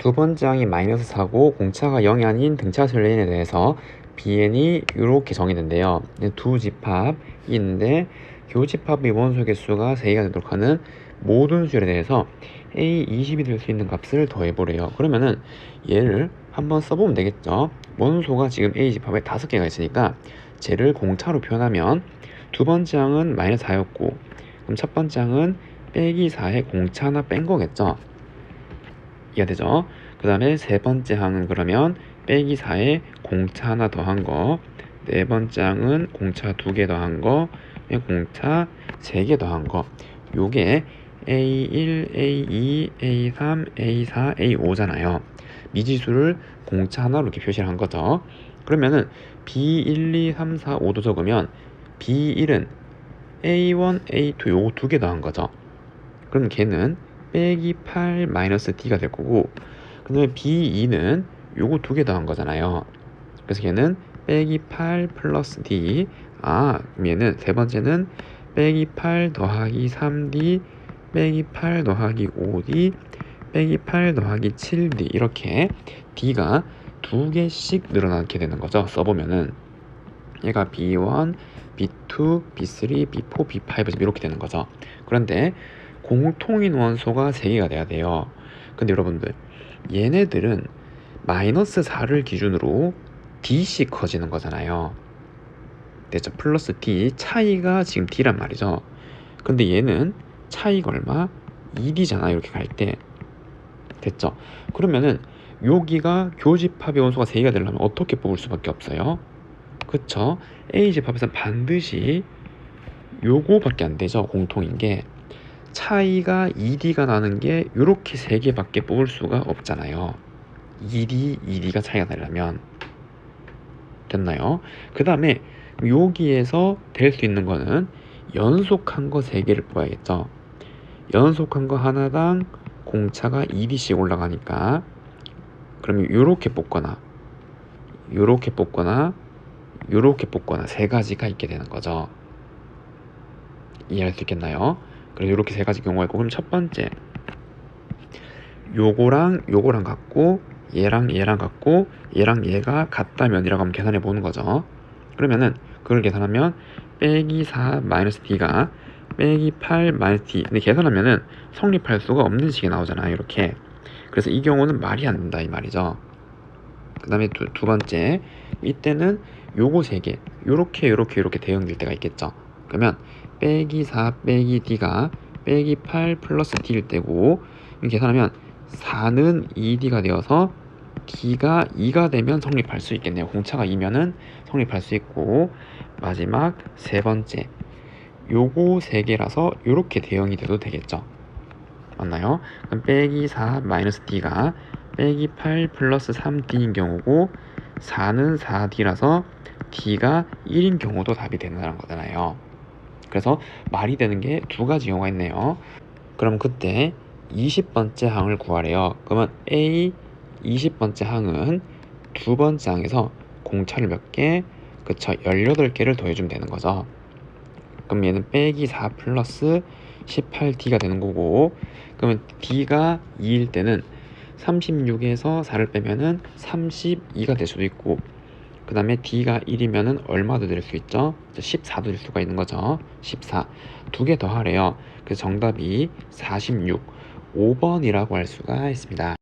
두 번째 항이 마이너스 4고 공차가 0이 아닌 등차수 레인에 대해서 bn이 이렇게 정의된대요. 두 집합이 있는데 교 집합의 원소 개수가 3개가 되도록 하는 모든 수열에 대해서 a 20이 될 수 있는 값을 더해보래요. 그러면은 얘를 한번 써보면 되겠죠. 원소가 지금 a 집합에 5개가 있으니까 쟤를 공차로 표현하면 두 번째 항은 마이너스 4였고 그럼 첫 번째 항은 빼기 4에 공차 하나 뺀 거겠죠. 이해가 되죠? 그 다음에 세 번째 항은 그러면 빼기 4에 공차 하나 더한 거, 네 번째 항은 공차 두 개 더한 거, 공차 세 개 더한 거. 요게 A1, A2, A3, A4, A5잖아요. 미지수를 공차 하나로 이렇게 표시를 한 거죠. 그러면은 B1, 2, 3, 4, 5도 적으면 B1은 A1, A2 요거 두 개 더한 거죠. 그럼 걔는 빼기 8 마이너스 D가 될 거고 그 다음에 B2는 요거 두 개 더한 거잖아요. 그래서 걔는 빼기 8 플러스 D 아 얘는 세 번째는 빼기 8 더하기 3D 빼기 8 더하기 5D 빼기 8 더하기 7D 이렇게 D가 두 개씩 늘어나게 되는 거죠. 써보면은 얘가 B1, B2, B3, B4, B5 이렇게 되는 거죠. 그런데 공통인 원소가 3개가 돼야 돼요. 근데 여러분들 얘네들은 마이너스 4를 기준으로 D씩 커지는 거잖아요. 됐죠? 플러스 D 차이가 지금 D란 말이죠. 근데 얘는 차이가 얼마? 2D잖아 이렇게 갈 때. 됐죠? 그러면은 여기가 교집합의 원소가 3개가 되려면 어떻게 뽑을 수밖에 없어요? 그쵸? A 집합에서는 반드시 요거밖에 안 되죠. 공통인 게. 차이가 2D가 나는 게 이렇게 3개밖에 뽑을 수가 없잖아요. 2D, 2D가 차이가 나려면 됐나요? 그 다음에 여기에서 될 수 있는 거는 연속한 거 3개를 뽑아야겠죠. 연속한 거 하나당 공차가 2D씩 올라가니까 그러면 이렇게 뽑거나 이렇게 뽑거나 이렇게 뽑거나 세 가지가 있게 되는 거죠. 이해할 수 있겠나요? 그래서 이렇게 세 가지 경우가 있고 그럼 첫 번째 요거랑 요거랑 같고 얘랑 얘랑 같고 얘랑 얘가 같다면이라고 하면 계산해 보는 거죠. 그러면은 그걸 계산하면 빼기 4 마이너스 d가 빼기 8 마이너스 d 근데 계산하면은 성립할 수가 없는 식이 나오잖아요. 이렇게 그래서 이 경우는 말이 안 된다 이 말이죠. 그 다음에 두, 두 번째 이때는 요거 세 개 요렇게 요렇게 요렇게 대응될 때가 있겠죠. 그러면 빼기 4 빼기 d가 빼기 8 플러스 d일 때고 계산하면 4는 2d가 되어서 d가 2가 되면 성립할 수 있겠네요. 공차가 2면은 성립할 수 있고 마지막 세 번째 요거 세 개라서 요렇게 대응이 돼도 되겠죠. 맞나요? 그럼 빼기 4 마이너스 d가 빼기 8 플러스 3d인 경우고 4는 4d라서 d가 1인 경우도 답이 되는 거잖아요. 그래서 말이 되는 게 두 가지 경우가 있네요. 그럼 그때 20번째 항을 구하래요. 그러면 A 20번째 항은 두 번째 항에서 공차를 몇 개? 그쵸, 18개를 더해주면 되는 거죠. 그럼 얘는 빼기 4 플러스 18D가 되는 거고, 그러면 D가 2일 때는 36에서 4를 빼면은 32가 될 수도 있고, 그 다음에 D가 1이면은 얼마 더될수 있죠? 14도 될 수가 있는 거죠. 14. 두 개 더 하래요. 그래서 정답이 46, 5번이라고 할 수가 있습니다.